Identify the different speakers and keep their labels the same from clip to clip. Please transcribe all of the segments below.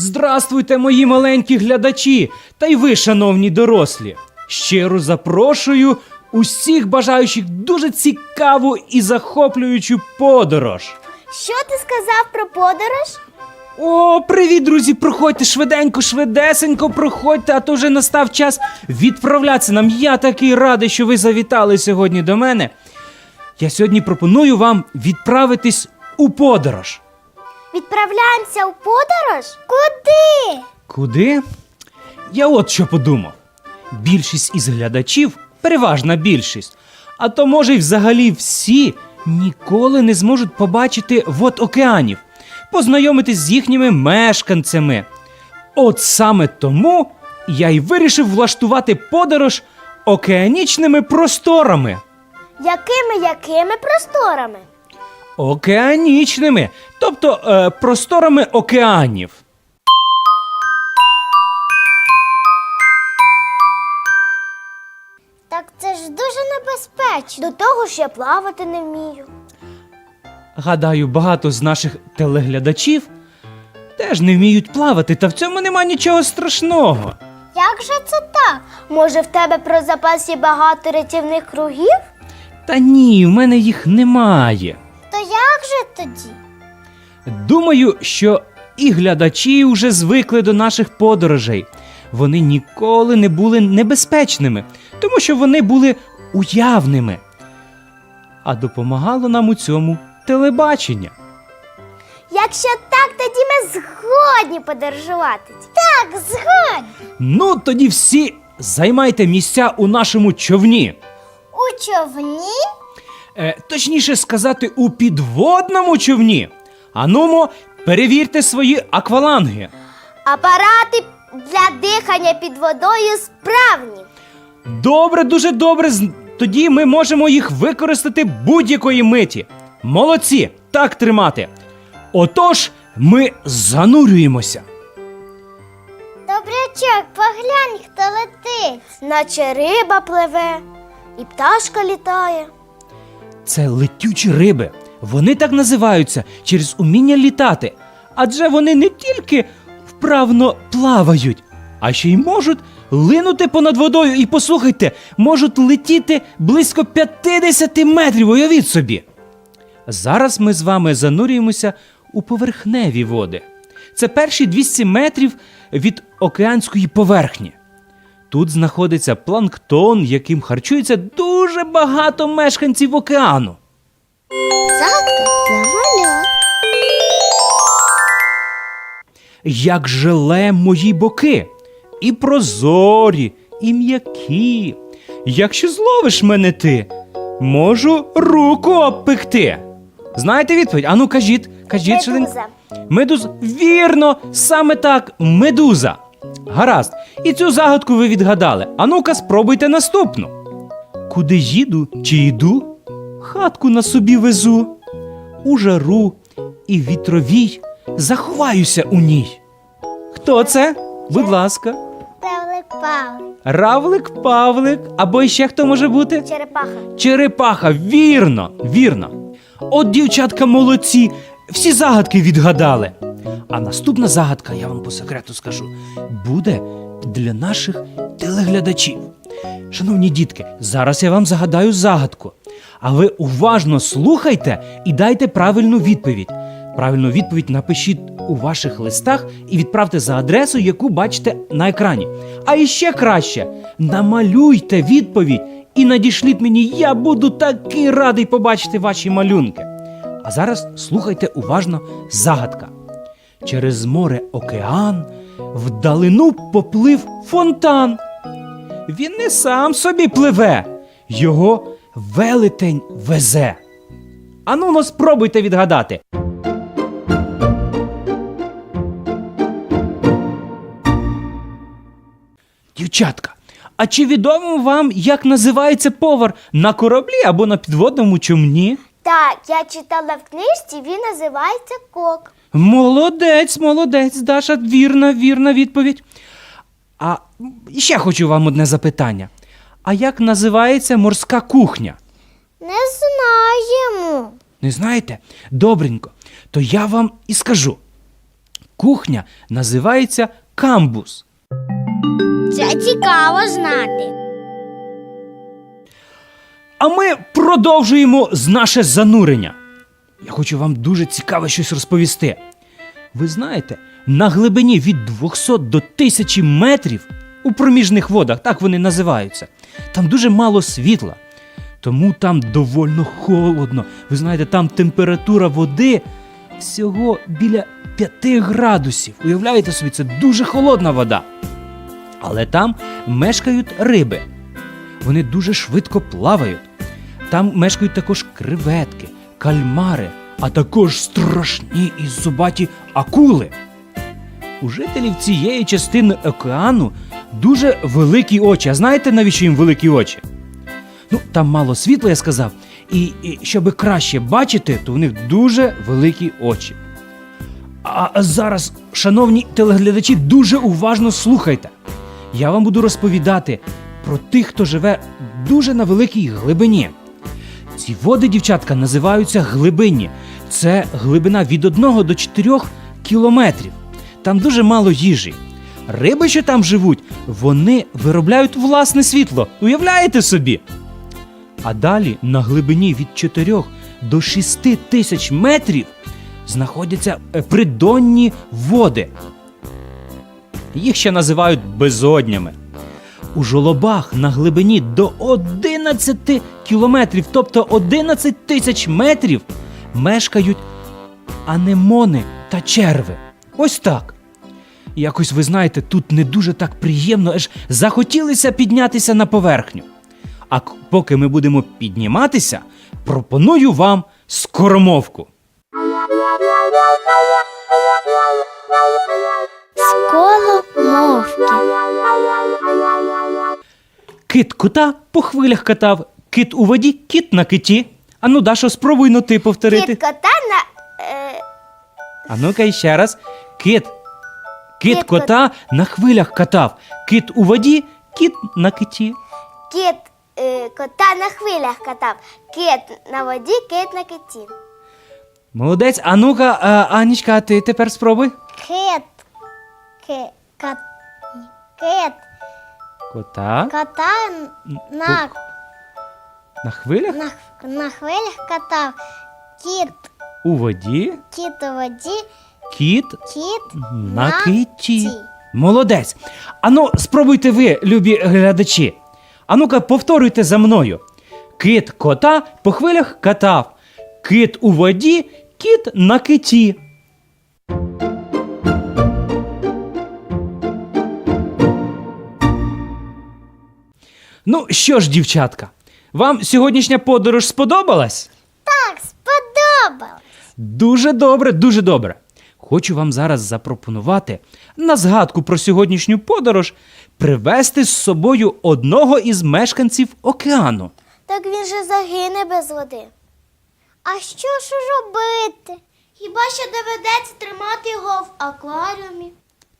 Speaker 1: Здравствуйте, мої маленькі глядачі, та й ви, шановні дорослі. Щиро запрошую усіх бажаючих дуже цікаву і захоплюючу подорож.
Speaker 2: Що ти сказав про подорож?
Speaker 1: О, привіт, друзі! Проходьте швиденько, швидесенько, проходьте, а то вже настав час відправлятися нам. Я такий радий, що ви завітали сьогодні до мене. Я сьогодні пропоную вам відправитись у подорож.
Speaker 2: Відправляємося у подорож? Куди?
Speaker 1: Куди? Я от що подумав. Більшість із глядачів, переважна більшість, а то може й взагалі всі ніколи не зможуть побачити вод океанів, познайомитись з їхніми мешканцями. От саме тому я й вирішив влаштувати подорож океанічними просторами.
Speaker 2: Якими якими просторами?
Speaker 1: Океанічними, тобто е, просторами океанів.
Speaker 2: Так це ж дуже небезпечно. До того ж я плавати не вмію.
Speaker 1: Гадаю, багато з наших телеглядачів теж не вміють плавати, та в цьому нема нічого страшного.
Speaker 2: Як же це так? Може, в тебе про запас є багато рятівних кругів?
Speaker 1: Та ні, в мене їх немає.
Speaker 2: Як же тоді?
Speaker 1: Думаю, що і глядачі вже звикли до наших подорожей. Вони ніколи не були небезпечними, тому що вони були уявними. А допомагало нам у цьому телебачення.
Speaker 2: Якщо так, тоді ми згодні подорожувати. Так, згодні.
Speaker 1: Ну, тоді всі займайте місця у нашому човні.
Speaker 2: У човні?
Speaker 1: Е, точніше сказати, у підводному човні. Анумо, перевірте свої акваланги.
Speaker 2: Апарати для дихання під водою справні.
Speaker 1: Добре, дуже добре. з- Тоді ми можемо їх використати будь-якої миті. Молодці, так тримати. Отож, ми занурюємося.
Speaker 2: Добрячок, поглянь, хто летить. Наче риба пливе, і пташка літає.
Speaker 1: Це летючі риби. Вони так називаються через уміння літати. Адже вони не тільки вправно плавають, а ще й можуть линути понад водою. І послухайте, можуть летіти близько 50 метрів. Уявіть собі. Зараз ми з вами занурюємося у поверхневі води. Це перші 200 метрів від океанської поверхні. Тут знаходиться планктон, яким харчується дуже багато мешканців океану.
Speaker 2: Загадка для малят.
Speaker 1: Як желе мої боки, і прозорі, і м'які. Якщо зловиш мене ти, можу руку обпекти. Знаєте відповідь? Ану, кажіть, кажіть.
Speaker 2: Медуза.
Speaker 1: Медуз. Вірно, саме так, медуза. Гаразд. І цю загадку ви відгадали. А ну-ка, спробуйте наступну. Куди їду чи йду? Хатку на собі везу. У жару і вітровій заховаюся у ній. Хто це? Будь ласка.
Speaker 2: Павлик Павлик.
Speaker 1: Равлик, Павлик, або ще хто може бути?
Speaker 2: Черепаха.
Speaker 1: Черепаха, вірно, вірно. От дівчатка молодці, всі загадки відгадали. А наступна загадка, я вам по секрету скажу, буде для наших телеглядачів. Шановні дітки, зараз я вам загадаю загадку. А ви уважно слухайте і дайте правильну відповідь. Правильну відповідь напишіть у ваших листах і відправте за адресою, яку бачите на екрані. А іще краще намалюйте відповідь і надішліть мені. Я буду такий радий побачити ваші малюнки. А зараз слухайте уважно загадка. Через море океан вдалину поплив фонтан. Він не сам собі пливе, його велетень везе. Ану, ну спробуйте відгадати. Дівчатка, а чи відомо вам, як називається повар на кораблі або на підводному човні?
Speaker 2: Так, я читала в книжці, він називається кок.
Speaker 1: Молодець, молодець, Даша, вірна, вірна відповідь. А ще хочу вам одне запитання. А як називається морська кухня?
Speaker 2: Не знаємо.
Speaker 1: Не знаєте? Добренько. То я вам і скажу. кухня називається камбус.
Speaker 2: Це цікаво знати.
Speaker 1: А ми продовжуємо з наше занурення. Я хочу вам дуже цікаве щось розповісти. Ви знаєте, на глибині від 200 до 1000 метрів у проміжних водах, так вони називаються, там дуже мало світла. Тому там довольно холодно. Ви знаєте, там температура води всього біля 5 градусів. Уявляєте собі, це дуже холодна вода. Але там мешкають риби. Вони дуже швидко плавають. Там мешкають також креветки, кальмари, а також страшні і зубаті акули. У жителів цієї частини океану дуже великі очі. А знаєте, навіщо їм великі очі? Ну, там мало світла, я сказав, і, і щоб краще бачити, то у них дуже великі очі. А зараз, шановні телеглядачі, дуже уважно слухайте. Я вам буду розповідати про тих, хто живе дуже на великій глибині. Ці води, дівчатка, називаються глибинні. Це глибина від 1 до 4 кілометрів. Там дуже мало їжі. Риби, що там живуть, вони виробляють власне світло. Уявляєте собі? А далі на глибині від 4 до 6 тисяч метрів знаходяться е, придонні води. Їх ще називають безоднями. У жолобах на глибині до 11 кілометрів, тобто 11 тисяч метрів, мешкають анемони та черви. Ось так. Якось ви знаєте, тут не дуже так приємно, аж захотілося піднятися на поверхню. А поки ми будемо підніматися, пропоную вам скоромовку.
Speaker 2: Сколо мовки.
Speaker 1: Кит кота по хвилях катав, кит у воді, кіт на киті. Ану, Дашо, спробуй ну ти повторити.
Speaker 2: Кіт кота на. Е,
Speaker 1: А ну-ка ще раз. Кит. Кит
Speaker 2: Кит
Speaker 1: кота на хвилях катав. Кит у воді, кіт на киті.
Speaker 2: кіт е, кота на хвилях катав. Кит на воді, кит на киті.
Speaker 1: Молодець, а ну-ка, а, Анічка, а ти тепер спробуй.
Speaker 2: Кит. Ки, кат, кит.
Speaker 1: Кота
Speaker 2: Кота на,
Speaker 1: на хвилях
Speaker 2: на, на хвилях катав. Кіт.
Speaker 1: у воді,
Speaker 2: Кіт у воді,
Speaker 1: кіт
Speaker 2: кіт
Speaker 1: на киті.
Speaker 2: ті.
Speaker 1: Молодець. Ану, спробуйте ви, любі глядачі. Ану-ка, повторюйте за мною. Кит кота по хвилях катав. Кит у воді, кіт на киті. Ну що ж, дівчатка, вам сьогоднішня подорож сподобалась?
Speaker 2: Так, сподобалось.
Speaker 1: Дуже добре, дуже добре. Хочу вам зараз запропонувати на згадку про сьогоднішню подорож привезти з собою одного із мешканців океану.
Speaker 2: Так він же загине без води. А що ж робити? Хіба що доведеться тримати його в акваріумі?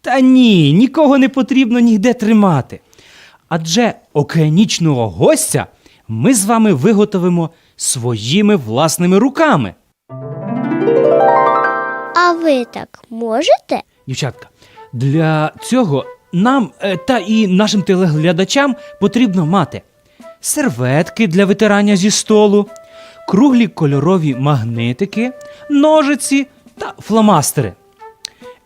Speaker 1: Та ні, нікого не потрібно ніде тримати. Адже океанічного гостя ми з вами виготовимо своїми власними руками.
Speaker 2: А ви так можете?
Speaker 1: Дівчатка, для цього нам е, та і нашим телеглядачам потрібно мати серветки для витирання зі столу, круглі кольорові магнитики, ножиці та фломастери.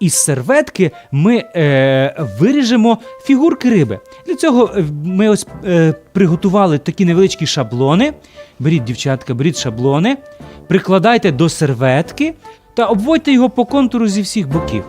Speaker 1: Із серветки ми е, виріжемо фігурки риби. Для цього е, ми ось е, приготували такі невеличкі шаблони. Беріть, дівчатка, беріть шаблони, прикладайте до серветки та обводьте його по контуру зі всіх боків.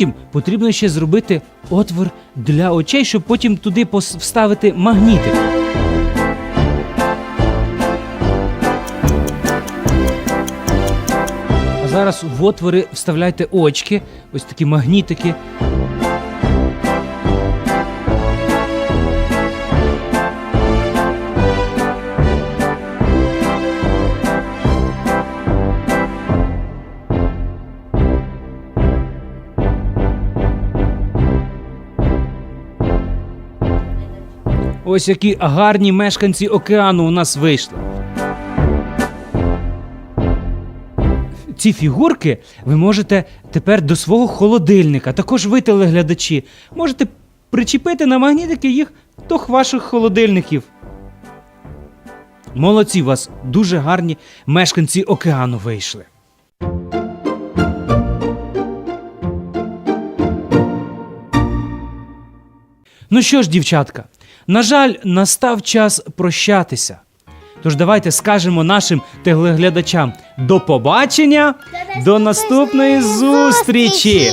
Speaker 1: Потім потрібно ще зробити отвор для очей, щоб потім туди вставити магнітик. А зараз в отвори вставляйте очки, ось такі магнітики. Ось які гарні мешканці океану у нас вийшли. Ці фігурки ви можете тепер до свого холодильника, також ви, телеглядачі, можете причепити на магнітики їх до ваших холодильників. Молодці у вас дуже гарні мешканці океану вийшли. Ну що ж, дівчатка, на жаль, настав час прощатися. Тож давайте скажемо нашим телеглядачам до побачення, до наступної зустрічі!